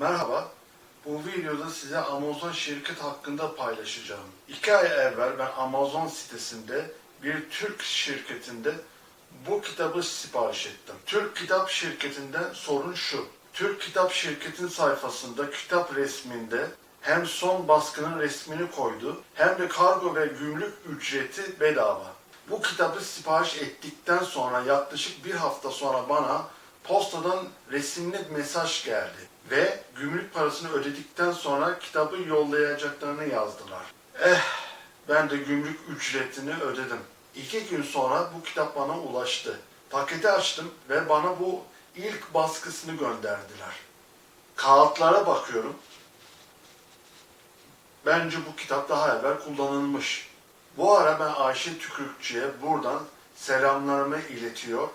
Merhaba, bu videoda size Amazon şirket hakkında paylaşacağım. İki ay evvel ben Amazon sitesinde bir Türk şirketinde bu kitabı sipariş ettim. Türk Kitap Şirketi'nden sorun şu. Türk Kitap Şirketi'nin sayfasında kitap resminde hem son baskının resmini koydu hem de kargo ve gümrük ücreti bedava. Bu kitabı sipariş ettikten sonra yaklaşık bir hafta sonra bana postadan resimli mesaj geldi ve gümrük parasını ödedikten sonra kitabı yollayacaklarını yazdılar. Eh, ben de gümrük ücretini ödedim. İki gün sonra bu kitap bana ulaştı. Paketi açtım ve bana bu ilk baskısını gönderdiler. Kağıtlara bakıyorum. Bence bu kitap daha evvel kullanılmış. Bu ara ben Ayşe Tükürükçü'ye buradan selamlarımı iletiyor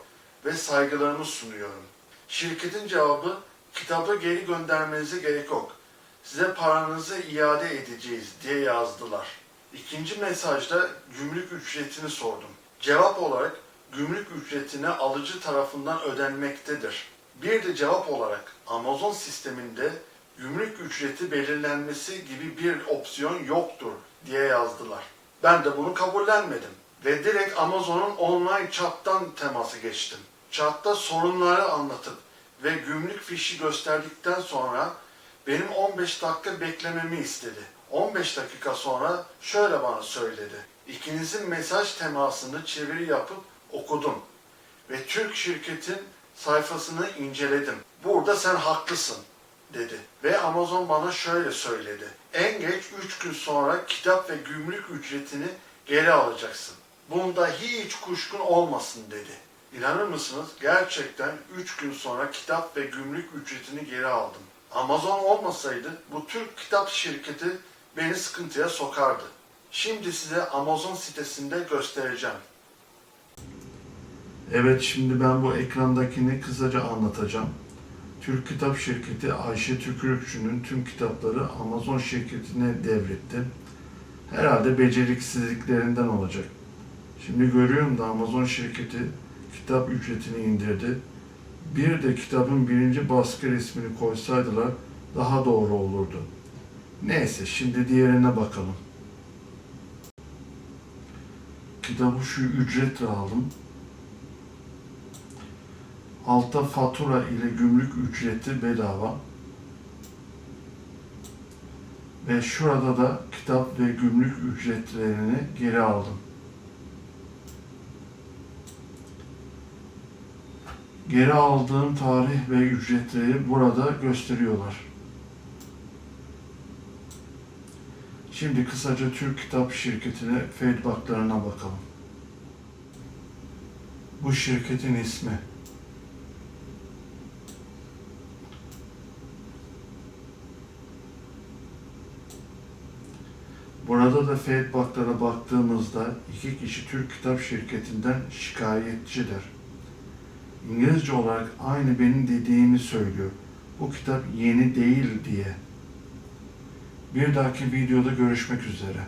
ve saygılarımı sunuyorum. Şirketin cevabı kitabı geri göndermenize gerek yok. Size paranızı iade edeceğiz diye yazdılar. İkinci mesajda gümrük ücretini sordum. Cevap olarak gümrük ücretine alıcı tarafından ödenmektedir. Bir de cevap olarak Amazon sisteminde gümrük ücreti belirlenmesi gibi bir opsiyon yoktur diye yazdılar. Ben de bunu kabullenmedim ve direkt Amazon'un online chat'tan temasa geçtim. Chat'ta sorunları anlatıp ve gümrük fişi gösterdikten sonra benim 15 dakika beklememi istedi. 15 dakika sonra şöyle bana söyledi. İkinizin mesaj temasını çeviri yapıp okudum ve Türk şirketin sayfasını inceledim. Burada sen haklısın dedi. Ve Amazon bana şöyle söyledi. En geç 3 gün sonra kitap ve gümrük ücretini geri alacaksın. Bunda hiç kuşkun olmasın dedi. İnanır mısınız? Gerçekten 3 gün sonra kitap ve gümrük ücretini geri aldım. Amazon olmasaydı bu Türk kitap şirketi beni sıkıntıya sokardı. Şimdi size Amazon sitesinde göstereceğim. Evet şimdi ben bu ekrandakini kısaca anlatacağım. Türk Kitap Şirketi Ayşe Tükürükçü'nün tüm kitapları Amazon şirketine devretti. Herhalde beceriksizliklerinden olacak. Şimdi görüyorum da Amazon şirketi kitap ücretini indirdi. Bir de kitabın birinci baskı resmini koysaydılar daha doğru olurdu. Neyse şimdi diğerine bakalım. Kitabı şu ücretle aldım. Altta fatura ile gümrük ücreti bedava. Ve şurada da kitap ve gümrük ücretlerini geri aldım. Geri aldığım tarih ve ücretleri burada gösteriyorlar. Şimdi kısaca Türk Kitap Şirketi'ne feedbacklarına bakalım. Bu şirketin ismi. Burada da feedbacklara baktığımızda iki kişi Türk Kitap Şirketi'nden şikayetçidir. İngilizce olarak aynı benim dediğimi söylüyor. Bu kitap yeni değil diye. Bir dahaki videoda görüşmek üzere.